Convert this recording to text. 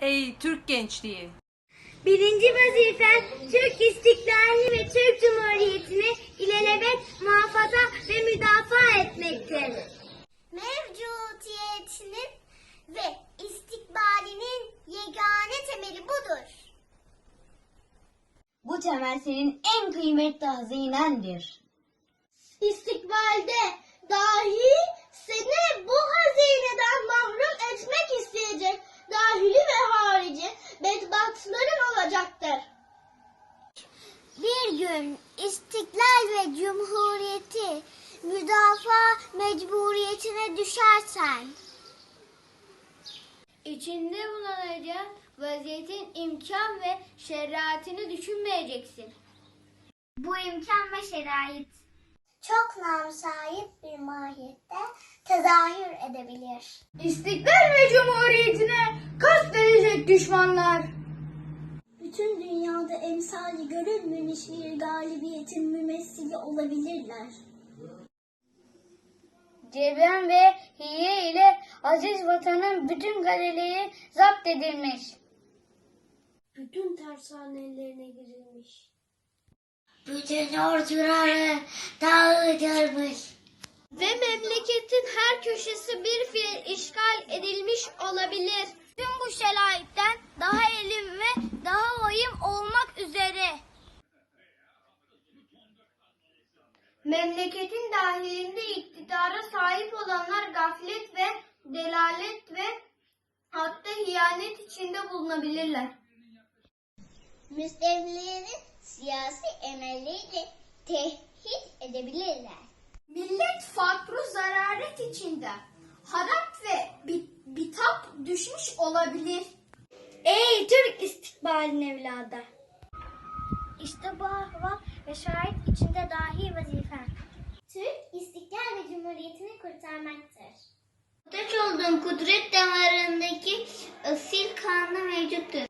Ey Türk gençliği! Birinci vazifen Türk istiklalini ve Türk Cumhuriyeti'ni ilelebet muhafaza ve müdafaa etmektir. Mevcutiyetinin ve istikbalinin yegane temeli budur. Bu temel senin en kıymetli hazinendir. İstikbalde dahi seni bu hazineden Gün istiklal ve cumhuriyeti müdafaa mecburiyetine düşersen İçinde bulunacağın vaziyetin imkan ve şeriatını düşünmeyeceksin. bu imkan ve şerait çok nam sahip bir mahiyette tezahür edebilir. İstiklal ve cumhuriyetine kast edecek düşmanlar. Dünyada emsali görülmemiş bir galibiyetin mümessili olabilirler. Cebren ve hiye ile aziz vatanın bütün kaleleri zapt edilmiş. Bütün tersanelerine girilmiş. Bütün orduları dağıtılmış. Ve memleketin her köşesi bir fiil işgal edilmiş olabilir. Memleketin dahilinde iktidara sahip olanlar gaflet ve delalet ve hatta hiyanet içinde bulunabilirler. Müstevlilerin siyasi emelleriyle tehdit edebilirler. Millet fakru zararet içinde harap ve bit- bitap düşmüş olabilir. Ey Türk istikbalin evladı! İşte bu ahval ve şahit içinde dahi vazifen. Türk istiklal ve cumhuriyetini kurtarmaktır. Muhtaç olduğun kudret damarındaki asil kanla mevcuttur.